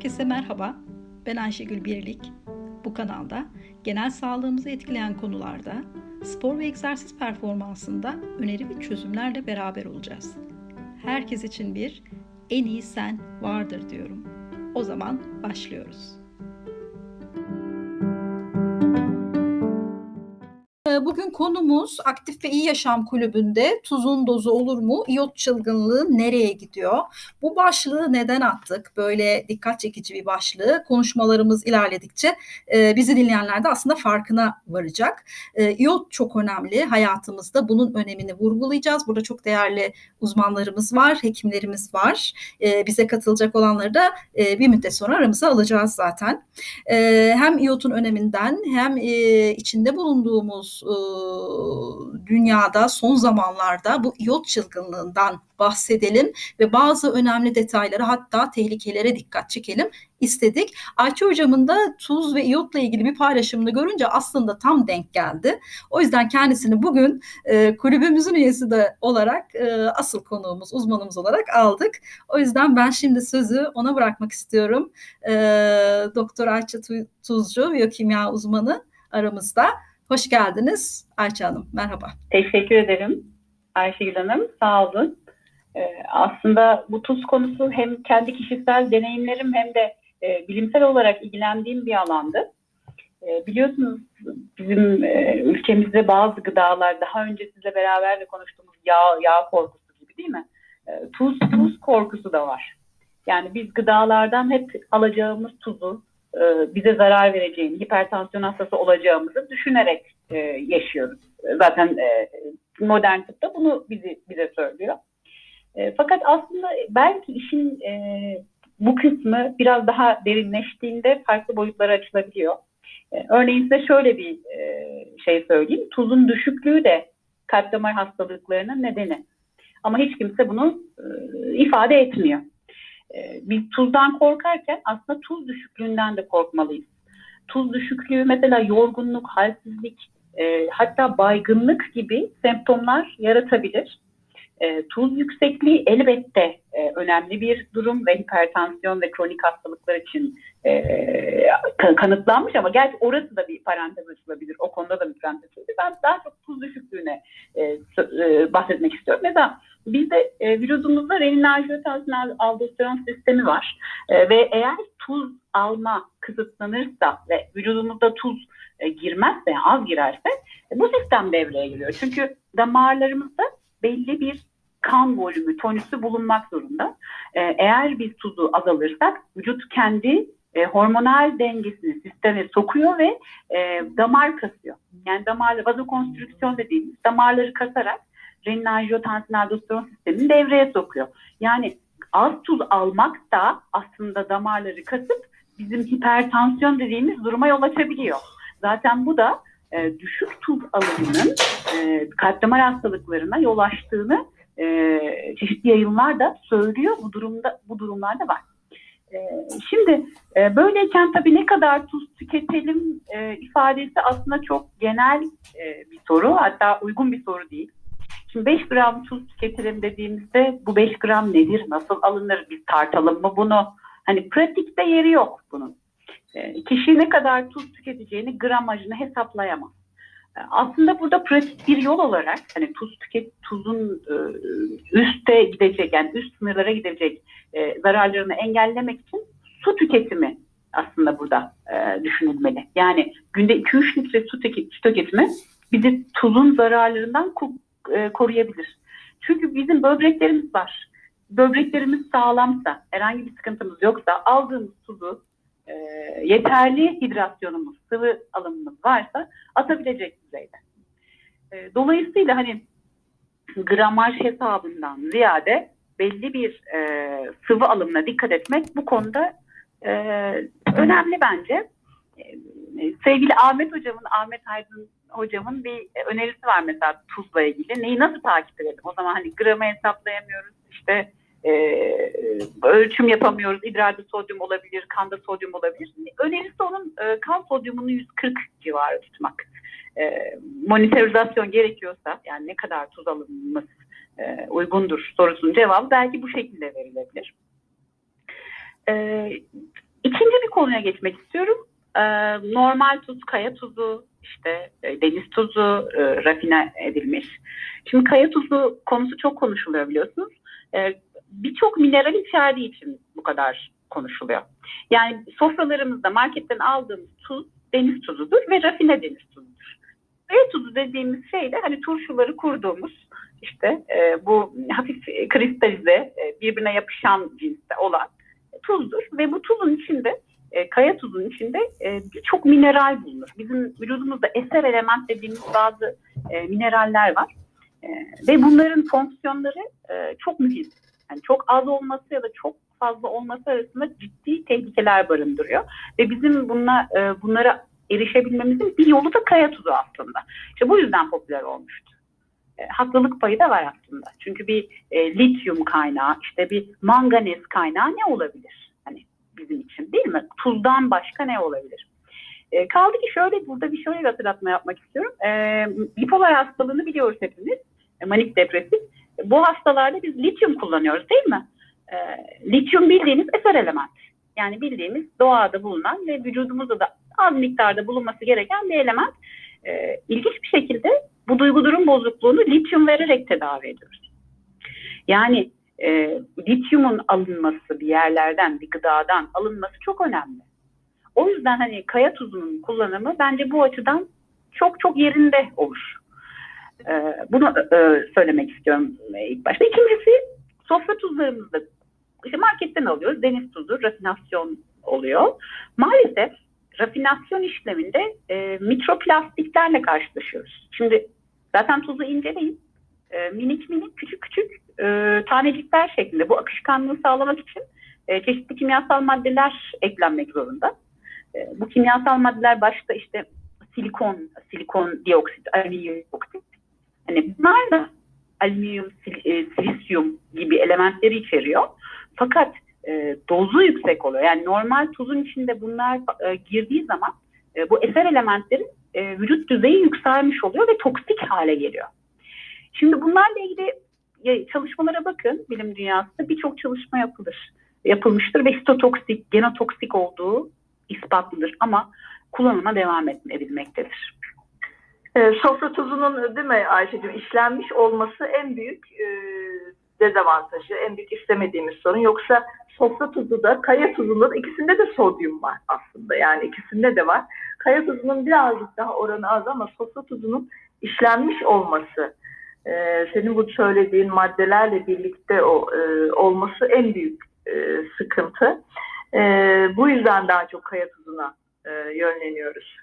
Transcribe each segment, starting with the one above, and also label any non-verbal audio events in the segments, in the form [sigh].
Herkese merhaba. Ben Ayşegül Birlik. Bu kanalda genel sağlığımızı etkileyen konularda spor ve egzersiz performansında öneri ve çözümlerle beraber olacağız. Herkes için bir en iyi sen vardır diyorum. O zaman başlıyoruz. Bugün konumuz Aktif ve İyi Yaşam Kulübü'nde tuzun dozu olur mu? İyot çılgınlığı nereye gidiyor? Bu başlığı neden attık? Böyle dikkat çekici bir başlığı. Konuşmalarımız ilerledikçe e, bizi dinleyenler de aslında farkına varacak. E, İyot çok önemli hayatımızda. Bunun önemini vurgulayacağız. Burada çok değerli uzmanlarımız var, hekimlerimiz var. E, bize katılacak olanları da e, bir müddet sonra aramıza alacağız zaten. E, hem iyotun öneminden hem e, içinde bulunduğumuz e, dünyada son zamanlarda bu iyot çılgınlığından bahsedelim ve bazı önemli detaylara hatta tehlikelere dikkat çekelim istedik. Ayça hocamın da tuz ve iyotla ilgili bir paylaşımını görünce aslında tam denk geldi. O yüzden kendisini bugün e, kulübümüzün üyesi de olarak e, asıl konuğumuz, uzmanımız olarak aldık. O yüzden ben şimdi sözü ona bırakmak istiyorum. E, Doktor Ayça Tu- Tuzcu, biyokimya uzmanı aramızda. Hoş geldiniz Ayça Hanım. Merhaba. Teşekkür ederim Ayşegül Hanım. Sağ olun. Ee, aslında bu tuz konusu hem kendi kişisel deneyimlerim hem de e, bilimsel olarak ilgilendiğim bir alandı. E, biliyorsunuz bizim e, ülkemizde bazı gıdalar daha önce sizle beraber de konuştuğumuz yağ, yağ korkusu gibi değil mi? E, tuz, tuz korkusu da var. Yani biz gıdalardan hep alacağımız tuzu e, bize zarar vereceğini, hipertansiyon hastası olacağımızı düşünerek e, yaşıyoruz. Zaten e, modern tıp da bunu bizi, bize söylüyor. Fakat aslında belki işin bu kısmı biraz daha derinleştiğinde farklı boyutlara açılabiliyor. Örneğin size şöyle bir şey söyleyeyim. Tuzun düşüklüğü de kalp damar hastalıklarının nedeni. Ama hiç kimse bunu ifade etmiyor. E, biz tuzdan korkarken aslında tuz düşüklüğünden de korkmalıyız. Tuz düşüklüğü mesela yorgunluk, halsizlik, e, hatta baygınlık gibi semptomlar yaratabilir. E, tuz yüksekliği elbette e, önemli bir durum ve hipertansiyon ve kronik hastalıklar için e, ka- kanıtlanmış ama gerçi orası da bir parantez açılabilir. O konuda da bir parantez açılabilir. Ben daha çok tuz düşüklüğüne e, e, bahsetmek istiyorum. Mesela bizde e, vücudumuzda renin aldosteron sistemi var E, ve eğer tuz alma kısıtlanırsa ve vücudumuzda tuz e, girmezse, az girerse e, bu sistem devreye giriyor. Çünkü damarlarımızda belli bir kan volümü, tonüsü bulunmak zorunda. E, eğer biz tuzu azalırsak vücut kendi e, hormonal dengesini sisteme sokuyor ve e, damar kasıyor. Yani damarla vazokonstrüksiyon dediğimiz damarları kasarak renin-angiotensin-aldosteron sistemini devreye sokuyor. Yani az tuz almak da aslında damarları kasıp bizim hipertansiyon dediğimiz duruma yol açabiliyor. Zaten bu da e, düşük tuz alımının e, kalp damar hastalıklarına yol açtığını e, çeşitli yayınlar da söylüyor. Bu durumda bu durumlarda var. E, şimdi e, böyleyken tabii ne kadar tuz tüketelim e, ifadesi aslında çok genel e, bir soru. Hatta uygun bir soru değil. Şimdi 5 gram tuz tüketelim dediğimizde bu 5 gram nedir? Nasıl alınır? Biz tartalım mı bunu? Hani pratikte yeri yok bunun. Kişi ne kadar tuz tüketeceğini gramajını hesaplayamaz. Aslında burada pratik bir yol olarak hani tuz tüket tuzun üste gidecek yani üst sınırlara gidecek e, zararlarını engellemek için su tüketimi aslında burada e, düşünülmeli. Yani günde 2-3 litre su, tüke- su tüketimi bizi tuzun zararlarından e, koruyabilir. Çünkü bizim böbreklerimiz var. Böbreklerimiz sağlamsa, herhangi bir sıkıntımız yoksa aldığımız tuzu e, yeterli hidrasyonumuz, sıvı alımımız varsa atabilecek düzeyde. E, dolayısıyla hani gramaj hesabından ziyade belli bir e, sıvı alımına dikkat etmek bu konuda e, önemli bence. E, sevgili Ahmet hocamın, Ahmet Aydın hocamın bir önerisi var mesela tuzla ilgili. Neyi nasıl takip edelim? O zaman hani gramı hesaplayamıyoruz, işte e, ölçüm yapamıyoruz. İdrarda sodyum olabilir, kanda sodyum olabilir. Önerisi onun e, kan sodyumunu 140 civarı tutmak. E, monitorizasyon gerekiyorsa yani ne kadar tuz alımımız e, uygundur sorusunun cevabı belki bu şekilde verilebilir. E, ikinci bir konuya geçmek istiyorum. Ee, normal tuz, kaya tuzu, işte e, deniz tuzu, e, rafine edilmiş. Şimdi kaya tuzu konusu çok konuşuluyor biliyorsunuz. Ee, Birçok mineral içerdiği için bu kadar konuşuluyor. Yani sofralarımızda marketten aldığımız tuz deniz tuzudur ve rafine deniz tuzudur. Kaya tuzu dediğimiz şey de hani turşuları kurduğumuz işte e, bu hafif kristalize e, birbirine yapışan cinste olan tuzdur ve bu tuzun içinde e, kaya tuzun içinde e, birçok mineral bulunur. Bizim vücudumuzda eser element dediğimiz bazı e, mineraller var. E, ve bunların fonksiyonları e, çok mühim. Yani çok az olması ya da çok fazla olması arasında ciddi tehlikeler barındırıyor. Ve bizim bununla, e, bunlara erişebilmemizin bir yolu da kaya tuzu aslında. İşte bu yüzden popüler olmuştu. E, haklılık payı da var aslında. Çünkü bir e, lityum kaynağı, işte bir manganiz kaynağı ne olabilir? Hani bizim için değil mi? Tuzdan başka ne olabilir? E, kaldı ki şöyle burada bir şöyle bir hatırlatma yapmak istiyorum. E, bipolar hastalığını biliyoruz hepimiz. E, manik depresif. E, bu hastalarda biz lityum kullanıyoruz değil mi? E, lityum bildiğiniz eser element. Yani bildiğimiz doğada bulunan ve vücudumuzda da az miktarda bulunması gereken bir element. E, ilginç bir şekilde bu duygu durum bozukluğunu lityum vererek tedavi ediyoruz. Yani e, lityumun alınması bir yerlerden, bir gıdadan alınması çok önemli. O yüzden hani kaya tuzunun kullanımı bence bu açıdan çok çok yerinde olur. E, bunu e, söylemek istiyorum ilk başta. İkincisi sofra tuzlarımızda işte marketten alıyoruz. Deniz tuzu, rafinasyon oluyor. Maalesef rafinasyon işleminde e, mikroplastiklerle karşılaşıyoruz. Şimdi zaten tuzu inceleyin. E, minik minik küçük küçük e, tanecikler şeklinde bu akışkanlığı sağlamak için e, çeşitli kimyasal maddeler eklenmek zorunda. E, bu kimyasal maddeler başta işte silikon, silikon dioksit, alüminyum dioksit. Hani bunlar da alüminyum, sil, e, silisyum gibi elementleri içeriyor. Fakat e, dozu yüksek oluyor. Yani normal tuzun içinde bunlar e, girdiği zaman e, bu eser elementlerin e, vücut düzeyi yükselmiş oluyor ve toksik hale geliyor. Şimdi bunlarla ilgili ya, çalışmalara bakın bilim dünyasında birçok çalışma yapılır. Yapılmıştır ve histotoksik, genotoksik olduğu ispatlıdır ama kullanıma devam edebilmektedir. E, sofra tuzunun değil mi Ayşe'cim işlenmiş olması en büyük e, dezavantajı, en büyük istemediğimiz sorun. Yoksa sofra tuzu da kaya tuzunun ikisinde de sodyum var aslında. Yani ikisinde de var. Kaya tuzunun birazcık daha oranı az ama sofra tuzunun işlenmiş olması, e, senin bu söylediğin maddelerle birlikte o, e, olması en büyük e, sıkıntı. E, bu yüzden daha çok kaya tuzuna e, yönleniyoruz.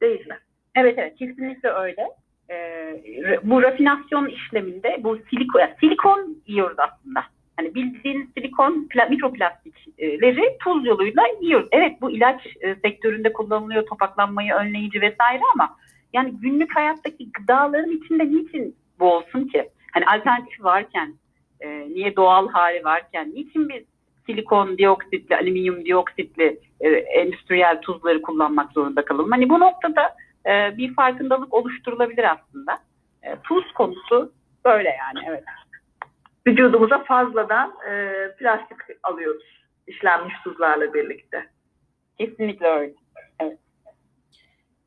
Değil mi? Evet evet kesinlikle öyle. Ee, bu rafinasyon işleminde bu silikon, silikon yiyoruz aslında. Hani bildiğiniz silikon pla, mikroplastikleri tuz yoluyla yiyoruz. Evet bu ilaç e, sektöründe kullanılıyor topaklanmayı önleyici vesaire ama yani günlük hayattaki gıdaların içinde niçin bu olsun ki? Hani alternatif varken, e, niye doğal hali varken, niçin biz silikon dioksitli, alüminyum dioksitli e, endüstriyel tuzları kullanmak zorunda kalalım? Hani bu noktada e, bir farkındalık oluşturulabilir aslında. E, tuz konusu böyle yani evet. Vücudumuza fazladan e, plastik alıyoruz işlenmiş tuzlarla birlikte. Kesinlikle öyle. Evet.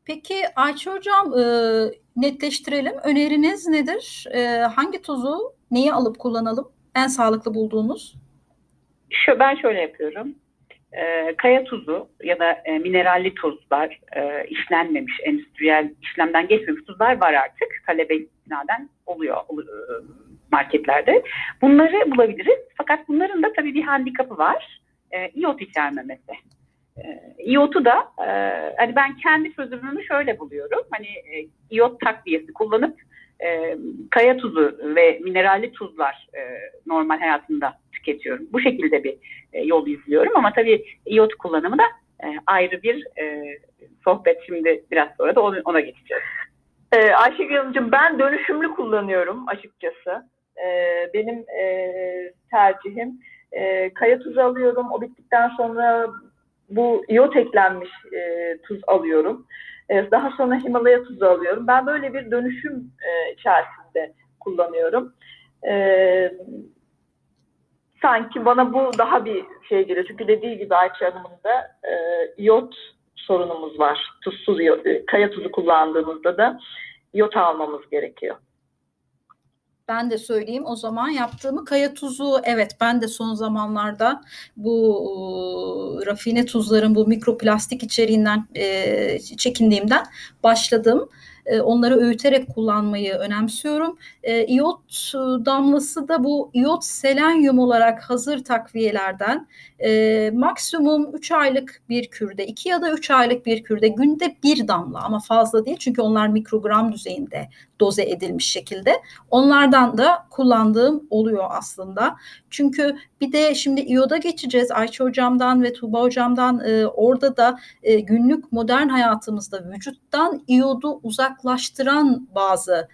Peki Ayça Hocam e, netleştirelim. Öneriniz nedir? E, hangi tuzu neyi alıp kullanalım? En sağlıklı bulduğunuz? Şu, ben şöyle yapıyorum. E, kaya tuzu ya da e, mineralli tuzlar, e, işlenmemiş, endüstriyel işlemden geçmemiş tuzlar var artık. Talebe binaden oluyor, oluyor marketlerde. Bunları bulabiliriz. Fakat bunların da tabii bir handikapı var. E, iot içermemesi. E, iyotu da e, hani ben kendi çözümümü şöyle buluyorum. Hani e, iyot takviyesi kullanıp e, kaya tuzu ve mineralli tuzlar e, normal hayatımda tüketiyorum. Bu şekilde bir e, yol izliyorum ama tabii iot kullanımı da e, ayrı bir e, sohbet. Şimdi biraz sonra da ona, ona geçeceğiz. Ee, Ayşegül Hanımcığım ben dönüşümlü kullanıyorum açıkçası. Ee, benim e, tercihim e, kaya tuzu alıyorum. O bittikten sonra bu iot eklenmiş e, tuz alıyorum. E, daha sonra Himalaya tuzu alıyorum. Ben böyle bir dönüşüm e, içerisinde kullanıyorum. E, sanki bana bu daha bir şey geliyor. Çünkü dediği gibi Ayça Hanım'ın da e, iyot sorunumuz var. Tuzsuz iyot, e, kaya tuzu kullandığımızda da iyot almamız gerekiyor. Ben de söyleyeyim o zaman yaptığımı kaya tuzu evet ben de son zamanlarda bu e, rafine tuzların bu mikroplastik içeriğinden e, çekindiğimden başladım. Onları öğüterek kullanmayı önemsiyorum. E, iyot e, damlası da bu iyot selenyum olarak hazır takviyelerden e, maksimum 3 aylık bir kürde 2 ya da 3 aylık bir kürde günde bir damla ama fazla değil çünkü onlar mikrogram düzeyinde doze edilmiş şekilde Onlardan da kullandığım oluyor aslında. Çünkü bir de şimdi iyoda geçeceğiz. Ayça hocamdan ve Tuğba hocamdan e, orada da e, günlük modern hayatımızda vücuttan iyodu uzaklaştıran bazı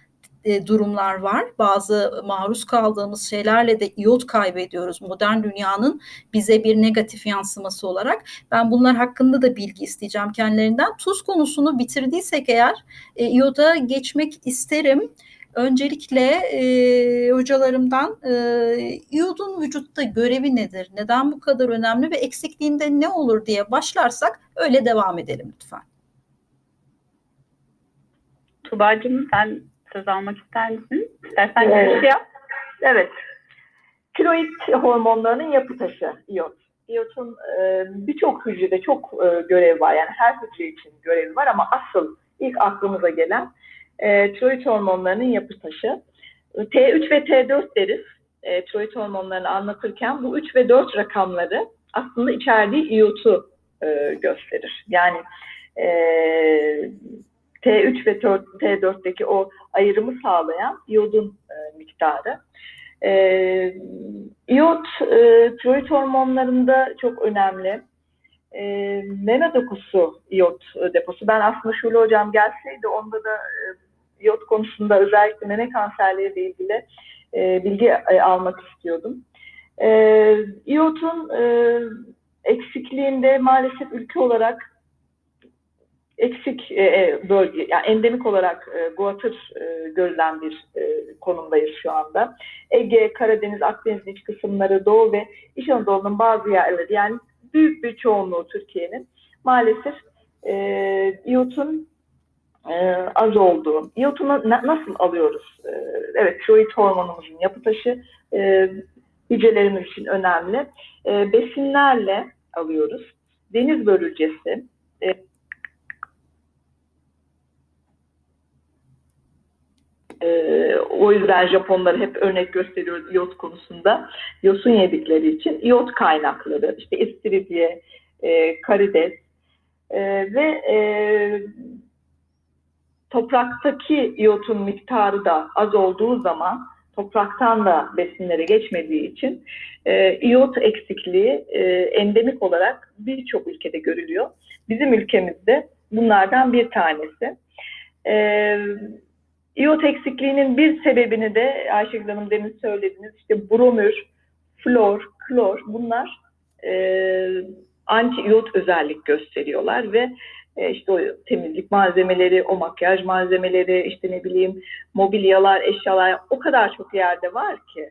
e, durumlar var. Bazı maruz kaldığımız şeylerle de iyot kaybediyoruz. Modern dünyanın bize bir negatif yansıması olarak. Ben bunlar hakkında da bilgi isteyeceğim kendilerinden. Tuz konusunu bitirdiysek eğer e, iyoda geçmek isterim. Öncelikle e, hocalarımdan e, iyodun vücutta görevi nedir? Neden bu kadar önemli ve eksikliğinde ne olur diye başlarsak öyle devam edelim lütfen. Tuba'cığım sen söz almak ister misin? İstersen Evet. giriş yap. Evet. Tiroid hormonlarının yapı taşı iyot. İyotun e, birçok hücrede çok e, görevi var. Yani her hücre için görevi var ama asıl ilk aklımıza gelen e, tiroid hormonlarının yapı taşı. T3 ve T4 deriz. E, tiroid hormonlarını anlatırken bu 3 ve 4 rakamları aslında içerdiği iyotu e, gösterir. Yani e, T3 ve T4'teki o ayrımı sağlayan iyodun e, miktarı. E, iyot e, tiroid hormonlarında çok önemli. E, meme dokusu iyot e, deposu. Ben aslında Şule Hocam gelseydi onda da e, iyot konusunda özellikle meme kanserleriyle ilgili e, bilgi e, almak istiyordum. E, iyotun e, eksikliğinde maalesef ülke olarak eksik e, bölge, yani endemik olarak e, guatr e, görülen bir e, konumdayız şu anda. Ege, Karadeniz, Akdeniz iç kısımları, Doğu ve İç Anadolu'nun bazı yerleri yani büyük bir çoğunluğu Türkiye'nin maalesef e, iyotun e, az olduğu. İyotunu na- nasıl alıyoruz? E, evet, tiroid hormonumuzun yapı taşı e, hücrelerimiz için önemli. E, besinlerle alıyoruz. Deniz börülcesi, Ee, o yüzden Japonları hep örnek gösteriyoruz iyot konusunda. Yosun yedikleri için iyot kaynakları, işte istiridye, e, karides e, ve e, topraktaki iyotun miktarı da az olduğu zaman topraktan da besinlere geçmediği için e, iyot eksikliği e, endemik olarak birçok ülkede görülüyor. Bizim ülkemizde bunlardan bir tanesi. E, İyot eksikliğinin bir sebebini de Ayşegül Hanım demin söylediğiniz işte bromür, flor, klor bunlar e, anti iyot özellik gösteriyorlar ve e, işte o temizlik malzemeleri, o makyaj malzemeleri, işte ne bileyim mobilyalar, eşyalar o kadar çok yerde var ki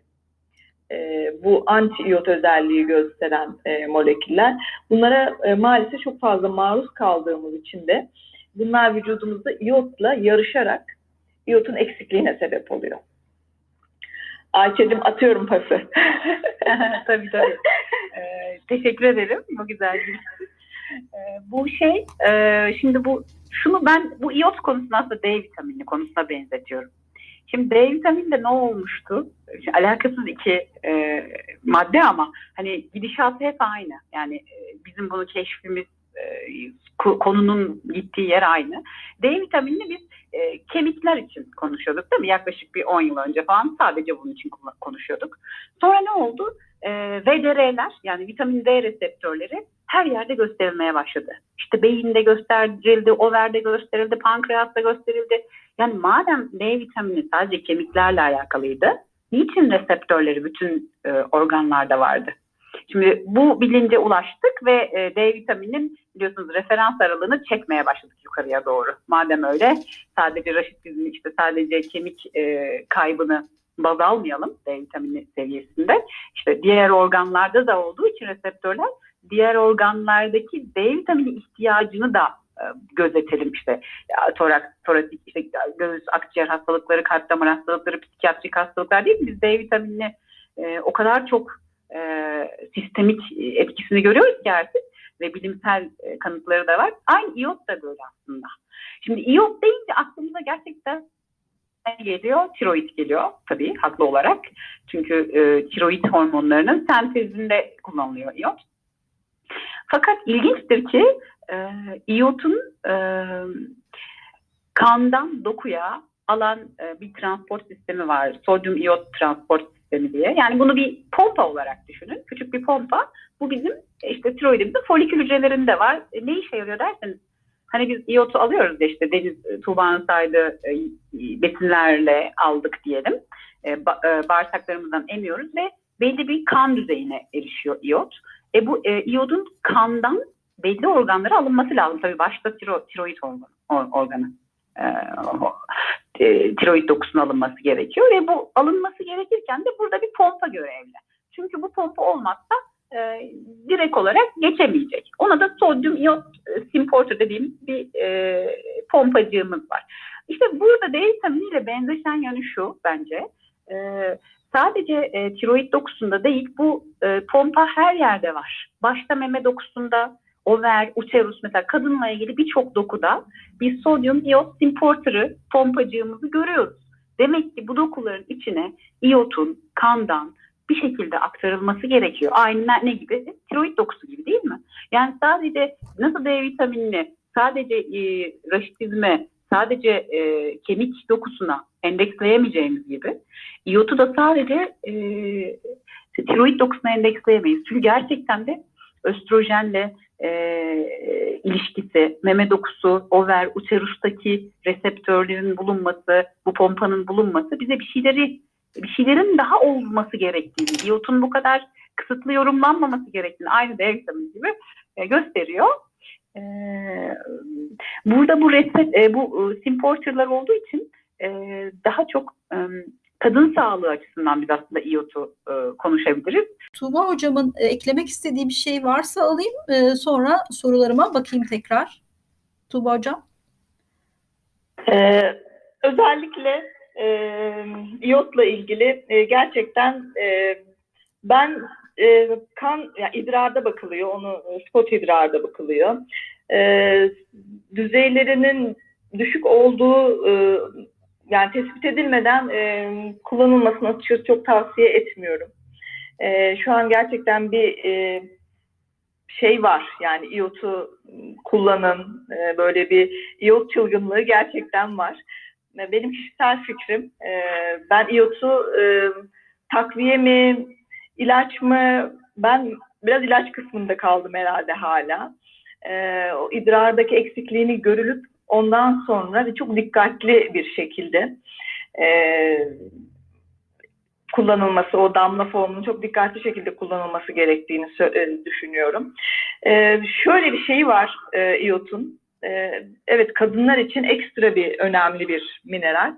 e, bu anti iyot özelliği gösteren e, moleküller. Bunlara e, maalesef çok fazla maruz kaldığımız için de bunlar vücudumuzda iyotla yarışarak iyotun eksikliğine sebep oluyor. Ayça'cığım atıyorum pası. [laughs] tabii tabii. [laughs] Ee, teşekkür ederim bu güzel bir ee, bu şey e, şimdi bu şunu ben bu iot konusunu aslında D vitamini konusuna benzetiyorum. Şimdi D vitaminde ne olmuştu? Şimdi alakasız iki e, madde ama hani gidişatı hep aynı. Yani e, bizim bunu keşfimiz konunun gittiği yer aynı. D vitaminini biz e, kemikler için konuşuyorduk değil mi? Yaklaşık bir 10 yıl önce falan sadece bunun için konuşuyorduk. Sonra ne oldu? E, VDR'ler yani vitamin D reseptörleri her yerde gösterilmeye başladı. İşte beyinde gösterildi, overde gösterildi, pankreasta gösterildi. Yani madem D vitamini sadece kemiklerle alakalıydı, niçin reseptörleri bütün e, organlarda vardı? Şimdi bu bilince ulaştık ve e, D vitaminin biliyorsunuz referans aralığını çekmeye başladık yukarıya doğru. Madem öyle sadece raşitizmi işte sadece kemik e, kaybını baz almayalım D vitamini seviyesinde. İşte diğer organlarda da olduğu için reseptörler diğer organlardaki D vitamini ihtiyacını da e, gözetelim işte ya, torak, toratik, işte göğüs, akciğer hastalıkları, kalp damar hastalıkları, psikiyatrik hastalıklar değil mi? Biz D vitaminini e, o kadar çok e, sistemik etkisini görüyoruz ki artık ve bilimsel e, kanıtları da var. Aynı iot da böyle aslında. Şimdi iot deyince aklımıza gerçekten geliyor? Tiroid geliyor tabii haklı olarak. Çünkü e, tiroid hormonlarının sentezinde kullanılıyor iot. Fakat ilginçtir ki e, iyotun e, kandan dokuya alan e, bir transport sistemi var. Sodyum iyot transport sistemi diye. Yani bunu bir pompa olarak düşünün. Küçük bir pompa. Bu bizim işte tiroidimizin folikül hücrelerinde var. E, ne işe yarıyor derseniz Hani biz iyotu alıyoruz ya işte Deniz e, Tuğba'nın saydığı e, besinlerle aldık diyelim. Ba- bağırsaklarımızdan emiyoruz ve belli bir kan düzeyine erişiyor iyot. E bu e, iyodun kandan belli organlara alınması lazım. Tabii başta tiro, tiroid organı, or- organı. E, o- e, tiroid dokusunun alınması gerekiyor ve bu alınması gerekirken de burada bir pompa görevli. Çünkü bu pompa olmazsa e, direkt olarak geçemeyecek. Ona da sodyum iyot e, simporter dediğim bir e, pompacığımız var. İşte burada D vitaminiyle benzeşen yanı şu bence. E, sadece e, tiroid dokusunda değil bu e, pompa her yerde var. Başta meme dokusunda, over, uterus mesela kadınla ilgili birçok dokuda biz sodyum iyot simporter'ı pompacığımızı görüyoruz. Demek ki bu dokuların içine iyotun kandan bir şekilde aktarılması gerekiyor. Aynı ne, gibi? Tiroid dokusu gibi değil mi? Yani sadece nasıl D vitaminini sadece e, raşitizme, sadece e, kemik dokusuna endeksleyemeyeceğimiz gibi iyotu da sadece e, tiroid dokusuna endeksleyemeyiz. Çünkü gerçekten de östrojenle e, ilişkisi, meme dokusu, over, uterustaki reseptörlerin bulunması, bu pompanın bulunması bize bir şeyleri bir şeylerin daha olması gerektiğini, iyotun bu kadar kısıtlı yorumlanmaması gerektiğini aynı D gibi e, gösteriyor. E, burada bu reset, e, bu e, simporterlar olduğu için e, daha çok e, kadın sağlığı açısından biz aslında iyotu e, konuşabiliriz. Tuğba hocamın e, eklemek istediği bir şey varsa alayım. E, sonra sorularıma bakayım tekrar. Tuğba hocam. Ee, özellikle e, iyotla ilgili e, gerçekten e, ben e, kan yani idrarda bakılıyor, onu e, spot idrarda bakılıyor. E, düzeylerinin düşük olduğu e, yani tespit edilmeden e, kullanılmasını açıkçası çok tavsiye etmiyorum. E, şu an gerçekten bir e, şey var yani iyotu kullanın e, böyle bir iyot çılgınlığı gerçekten var. Benim kişisel fikrim e, ben iyotu e, takviye mi ilaç mı ben biraz ilaç kısmında kaldım herhalde hala. E, o idrardaki eksikliğini görülüp ondan sonra çok dikkatli bir şekilde e, kullanılması, o damla formunun çok dikkatli şekilde kullanılması gerektiğini e, düşünüyorum. E, şöyle bir şey var e, iyotun. E, evet kadınlar için ekstra bir önemli bir mineral.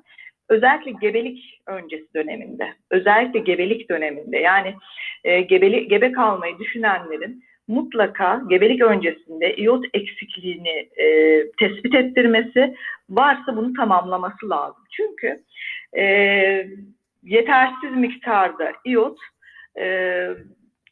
Özellikle gebelik öncesi döneminde, özellikle gebelik döneminde yani e, gebeli, gebe kalmayı düşünenlerin mutlaka gebelik öncesinde iyot eksikliğini e, tespit ettirmesi, varsa bunu tamamlaması lazım. Çünkü e, yetersiz miktarda iyot e,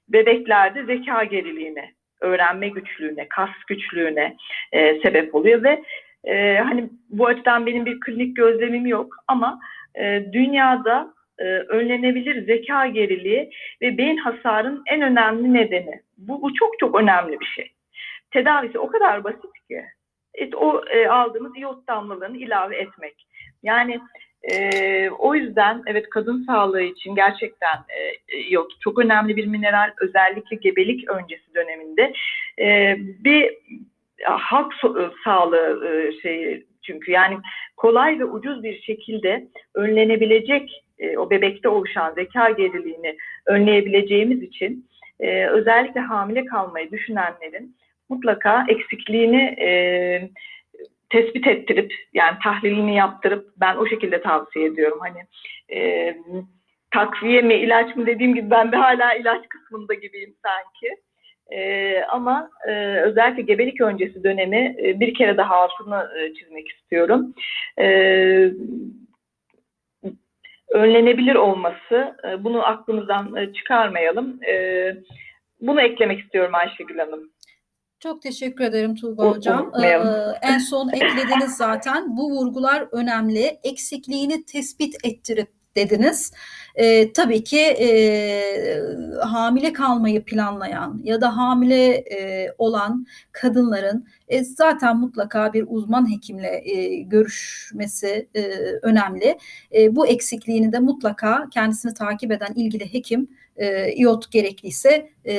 bebeklerde zeka geriliğine, öğrenme güçlüğüne, kas güçlüğüne e, sebep oluyor ve e, hani bu açıdan benim bir klinik gözlemim yok ama e, dünyada e, önlenebilir zeka geriliği ve beyin hasarının en önemli nedeni. Bu, bu çok çok önemli bir şey. Tedavisi o kadar basit ki. İşte o e, aldığımız iyot damlalarını ilave etmek. Yani e, o yüzden evet kadın sağlığı için gerçekten e, iyot çok önemli bir mineral. Özellikle gebelik öncesi döneminde e, bir halk so- sağlığı e, şeyi çünkü yani kolay ve ucuz bir şekilde önlenebilecek e, o bebekte oluşan zeka geriliğini önleyebileceğimiz için e, özellikle hamile kalmayı düşünenlerin mutlaka eksikliğini e, tespit ettirip yani tahlilini yaptırıp ben o şekilde tavsiye ediyorum. Hani e, takviye mi ilaç mı dediğim gibi ben de hala ilaç kısmında gibiyim sanki. Ee, ama e, özellikle gebelik öncesi dönemi e, bir kere daha altını e, çizmek istiyorum. Ee, önlenebilir olması, e, bunu aklımızdan e, çıkarmayalım. Ee, bunu eklemek istiyorum Ayşegül Hanım. Çok teşekkür ederim Tuğba Hocam. Ee, en son eklediniz zaten. Bu vurgular önemli. Eksikliğini tespit ettirip dediniz. Ee, tabii ki e, hamile kalmayı planlayan ya da hamile e, olan kadınların e, zaten mutlaka bir uzman hekimle e, görüşmesi e, önemli. E, bu eksikliğini de mutlaka kendisini takip eden ilgili hekim e, iot gerekliyse e,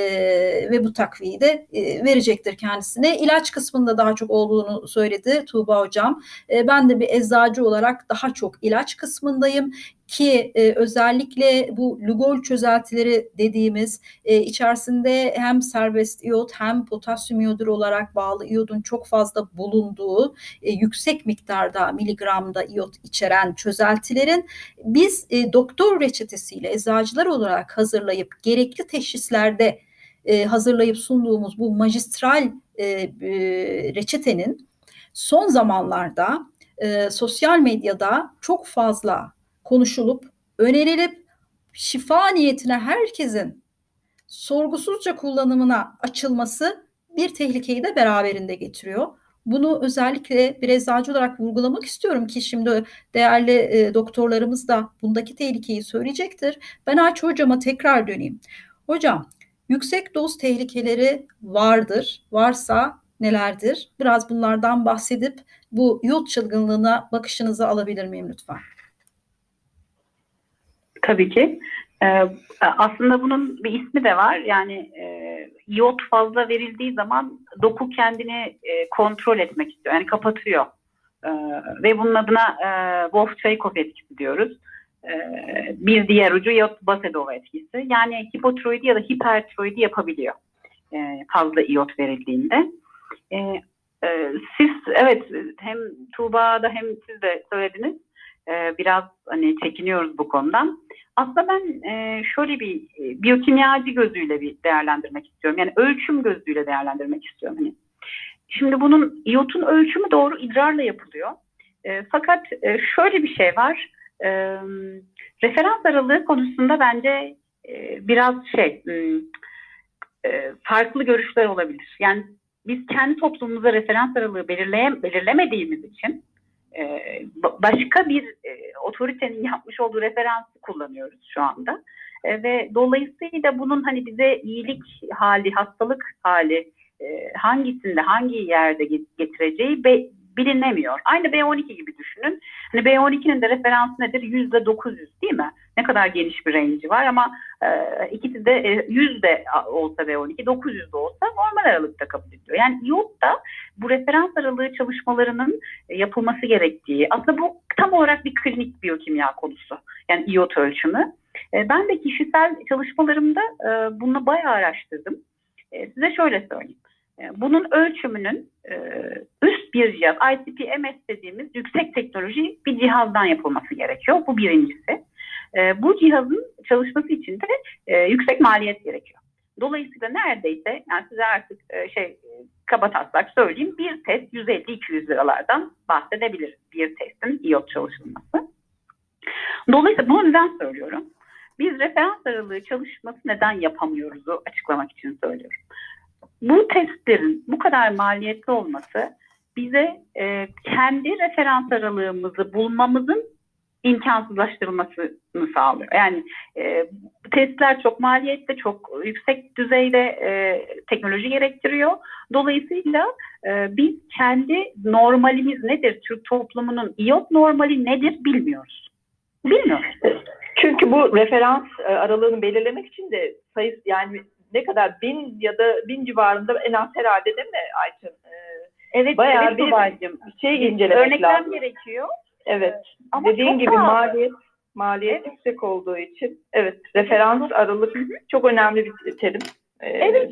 ve bu takviyeyi de e, verecektir kendisine. İlaç kısmında daha çok olduğunu söyledi Tuğba Hocam. E, ben de bir eczacı olarak daha çok ilaç kısmındayım ki e, özellikle bu Lugol çözeltileri dediğimiz e, içerisinde hem serbest iot hem potasyum iyodür olarak bağlı iyodun çok fazla bulunduğu e, yüksek miktarda miligramda iot içeren çözeltilerin biz e, doktor reçetesiyle eczacılar olarak hazırlayıp gerekli teşhislerde e, hazırlayıp sunduğumuz bu magistral e, e, reçetenin son zamanlarda e, sosyal medyada çok fazla konuşulup önerilip şifa niyetine herkesin sorgusuzca kullanımına açılması bir tehlikeyi de beraberinde getiriyor. Bunu özellikle bir eczacı olarak vurgulamak istiyorum ki şimdi değerli e, doktorlarımız da bundaki tehlikeyi söyleyecektir. Ben Ayça hocama tekrar döneyim. Hocam yüksek doz tehlikeleri vardır. Varsa nelerdir? Biraz bunlardan bahsedip bu iot çılgınlığına bakışınızı alabilir miyim lütfen? Tabii ki. Ee, aslında bunun bir ismi de var. Yani e, iot fazla verildiği zaman doku kendini e, kontrol etmek istiyor. Yani kapatıyor. Ee, ve bunun adına e, Wolff-Chaikoff etkisi diyoruz. Ee, bir diğer ucu iot Basedova etkisi. Yani hipotiroidi ya da hipertiroidi yapabiliyor. e, fazla iot verildiğinde. E, e, siz evet hem Tuğba'da hem siz de söylediniz. E, biraz hani çekiniyoruz bu konudan. Aslında ben e, şöyle bir e, biyokimyacı gözüyle bir değerlendirmek istiyorum. Yani ölçüm gözüyle değerlendirmek istiyorum. Hani şimdi bunun iyotun ölçümü doğru idrarla yapılıyor. E, fakat e, şöyle bir şey var. Referans aralığı konusunda bence biraz şey hmm, farklı görüşler olabilir. Yani biz kendi toplumumuza referans aralığı belirleye, belirlemediğimiz için başka bir e, otoritenin yapmış olduğu referansı kullanıyoruz şu anda. E, ve dolayısıyla bunun hani bize iyilik hali, hastalık hali e, hangisinde, hangi yerde get- getireceği bilinemiyor. Aynı B12 gibi düşünün. Hani B12'nin de referansı nedir? Yüzde 900 değil mi? Ne kadar geniş bir range'i var ama e, ikisi de e, 100 de olsa B12, 900 de olsa normal aralıkta kabul ediliyor. Yani iot da bu referans aralığı çalışmalarının e, yapılması gerektiği, aslında bu tam olarak bir klinik biyokimya konusu. Yani iot ölçümü. E, ben de kişisel çalışmalarımda e, bunu bayağı araştırdım. E, size şöyle söyleyeyim. E, bunun ölçümünün e, üst bir cihaz, ICP-MS dediğimiz yüksek teknoloji bir cihazdan yapılması gerekiyor. Bu birincisi. E, bu cihazın çalışması için de yüksek maliyet gerekiyor. Dolayısıyla neredeyse yani size artık şey e, kaba taslak söyleyeyim bir test 150-200 liralardan bahsedebiliriz. Bir testin iot çalışılması. Dolayısıyla bunu neden söylüyorum? Biz referans aralığı çalışması neden yapamıyoruzu açıklamak için söylüyorum. Bu testlerin bu kadar maliyetli olması bize e, kendi referans aralığımızı bulmamızın imkansızlaştırılmasını sağlıyor. Yani e, testler çok maliyetli, çok yüksek düzeyde e, teknoloji gerektiriyor. Dolayısıyla e, biz kendi normalimiz nedir, Türk toplumunun iot normali nedir bilmiyoruz. Bilmiyoruz. Çünkü bu referans e, aralığını belirlemek için de sayısı yani ne kadar bin ya da bin civarında en az herhalde değil mi Ayçın? Ee, Evet, Bayağı evet bir Tuba'cığım. şey incelemek Örneklem lazım. gerekiyor. Evet. Ama Dediğin gibi pahalı. maliyet maliyet yüksek olduğu için evet referans aralık çok önemli bir terim. Ee, Evet.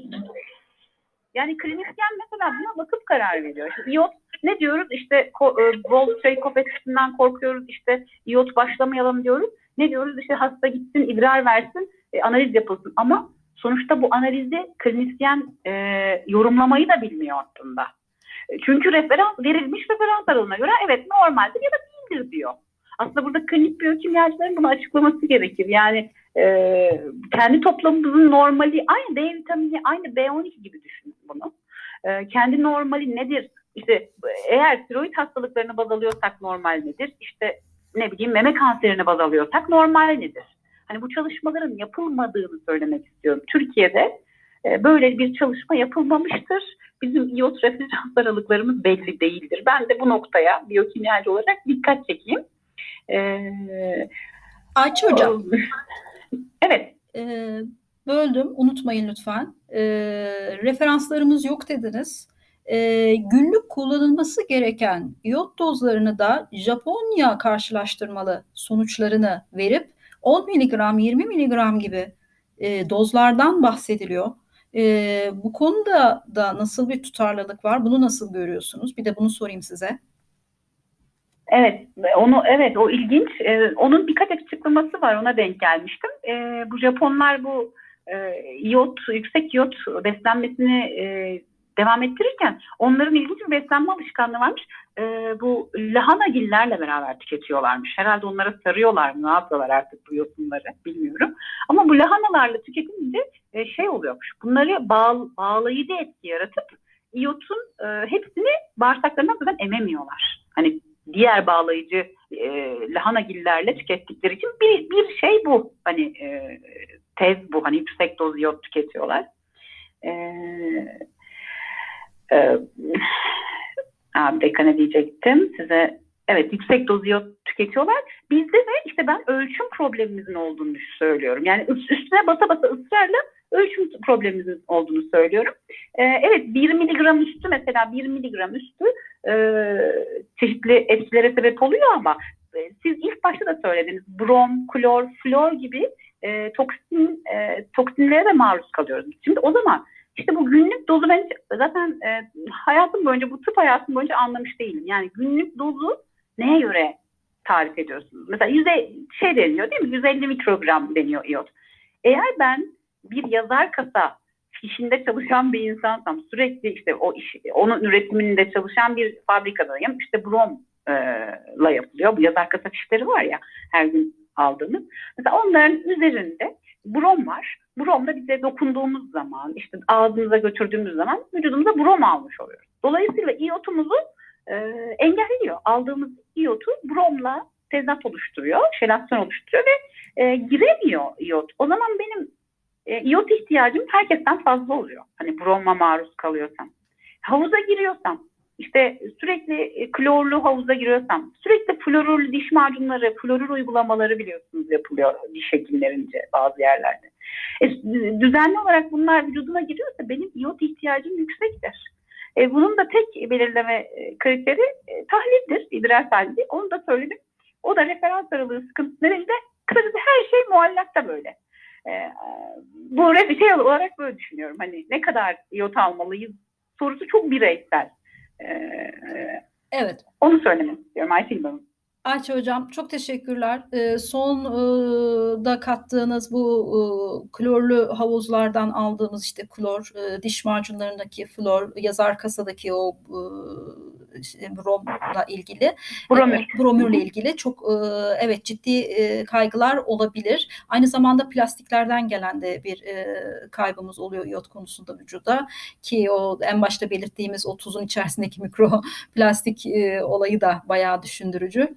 Yani klinisyen mesela buna bakıp karar veriyor. İşte iot ne diyoruz? İşte e, Wolff-Chaikoff etkisinden korkuyoruz. İşte iot başlamayalım diyoruz. ne diyoruz işte hasta gitsin idrar versin e, analiz yapılsın ama sonuçta bu analizi klinisyen e, yorumlamayı da bilmiyor aslında. E, Çünkü referans verilmiş referans aralığına göre evet normaldir ya da değildir diyor. Aslında burada klinik biyokimyacıların bunu açıklaması gerekir. Yani e, kendi toplamımızın normali aynı D vitamini aynı B12 gibi düşünün bunu. E, kendi normali nedir? İşte eğer tiroid hastalıklarını baz alıyorsak normal nedir? İşte ne bileyim meme kanserini baz alıyorsak normal nedir? Hani bu çalışmaların yapılmadığını söylemek istiyorum. Türkiye'de e, böyle bir çalışma yapılmamıştır. Bizim iot referans aralıklarımız belli değildir. Ben de bu noktaya biyokimyacı olarak dikkat çekeyim. Ee, Ayça Hocam, [laughs] evet, e, böldüm. Unutmayın lütfen. E, referanslarımız yok dediniz. E, günlük kullanılması gereken iot dozlarını da Japonya karşılaştırmalı sonuçlarını verip 10 miligram, 20 miligram gibi e, dozlardan bahsediliyor. E, bu konuda da nasıl bir tutarlılık var? Bunu nasıl görüyorsunuz? Bir de bunu sorayım size. evet. Onu evet o ilginç. Ee, onun birkaç açıklaması var. Ona denk gelmiştim. Ee, bu Japonlar bu e, iot, yüksek iot beslenmesini e, devam ettirirken onların ilginç bir beslenme alışkanlığı varmış. Ee, bu lahana gillerle beraber tüketiyorlarmış. Herhalde onlara sarıyorlar mı? Ne yapıyorlar artık bu yosunları bilmiyorum. Ama bu lahanalarla tüketince e, şey oluyormuş. Bunları bağ, bağlayıcı etki yaratıp iyotun e, hepsini bağırsaklarından zaten ememiyorlar. Hani diğer bağlayıcı e, lahana gillerle tükettikleri için bir, bir şey bu. Hani e, tez bu. Hani yüksek doz iyot tüketiyorlar. E, e, ha, bir dakika ne diyecektim size. Evet yüksek doz tüketiyorlar. Bizde de işte ben ölçüm problemimizin olduğunu söylüyorum. Yani üst- üstüne basa basa ısrarla ölçüm problemimizin olduğunu söylüyorum. Ee, evet 1 miligram üstü mesela 1 miligram üstü e, çeşitli etkilere sebep oluyor ama e, siz ilk başta da söylediniz brom, klor, flor gibi e, toksin e, toksinlere de maruz kalıyoruz. Şimdi o zaman işte bu günlük dozu ben hiç- zaten e, hayatım boyunca bu tıp hayatım boyunca anlamış değilim. Yani günlük dozu neye göre tarif ediyorsunuz? Mesela yüze, şey deniyor değil mi? 150 mikrogram deniyor iot. Eğer ben bir yazar kasa fişinde çalışan bir insansam sürekli işte o iş, onun üretiminde çalışan bir fabrikadayım. İşte bromla yapılıyor. Bu yazar kasa fişleri var ya her gün aldığımız. Mesela onların üzerinde brom var. Bromla bize dokunduğumuz zaman, işte ağzımıza götürdüğümüz zaman vücudumuza brom almış oluyoruz. Dolayısıyla iyotumuzu e, engelliyor. Aldığımız iyotu bromla tezat oluşturuyor, şelasyon oluşturuyor ve e, giremiyor iyot. O zaman benim e, iyot ihtiyacım herkesten fazla oluyor. Hani broma maruz kalıyorsam. Havuza giriyorsam, işte sürekli e, klorlu havuza giriyorsam, sürekli florürlü diş macunları, florür uygulamaları biliyorsunuz yapılıyor diş hekimlerince bazı yerlerde. E, düzenli olarak bunlar vücuduma giriyorsa benim iyot ihtiyacım yüksektir. E, bunun da tek belirleme e, kriteri e, tahlildir, idrar tahlili. Onu da söyledim. O da referans aralığı sıkıntı nedeniyle kısacası her şey muallakta böyle. E, bu re- şey olarak böyle düşünüyorum. Hani ne kadar iyot almalıyız sorusu çok bireysel. E, Evet. onu söylemek istiyorum Ayşegül Hanım. Ayça Hocam çok teşekkürler. Ee, son e, da kattığınız bu e, klorlu havuzlardan aldığımız işte klor, e, diş macunlarındaki flor, yazar kasadaki o e, bromla ilgili, Bromür. e, bromürle ilgili çok e, evet ciddi e, kaygılar olabilir. Aynı zamanda plastiklerden gelen de bir e, kaybımız oluyor iot konusunda vücuda ki o en başta belirttiğimiz o tuzun içerisindeki [laughs] mikro plastik e, olayı da bayağı düşündürücü.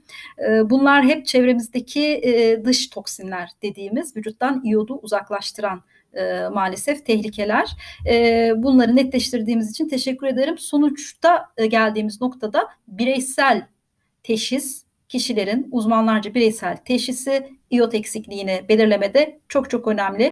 E, bunlar hep çevremizdeki e, dış toksinler dediğimiz vücuttan iyodu uzaklaştıran e, maalesef tehlikeler. E, bunları netleştirdiğimiz için teşekkür ederim. Sonuçta e, geldiğimiz noktada bireysel teşhis kişilerin uzmanlarca bireysel teşhisi iot eksikliğini belirlemede çok çok önemli.